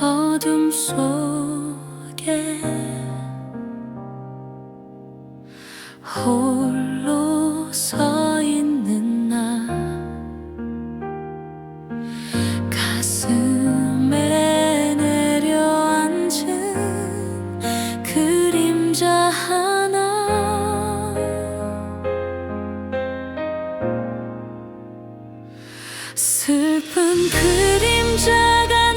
어둠 속에 슬픈 그림자가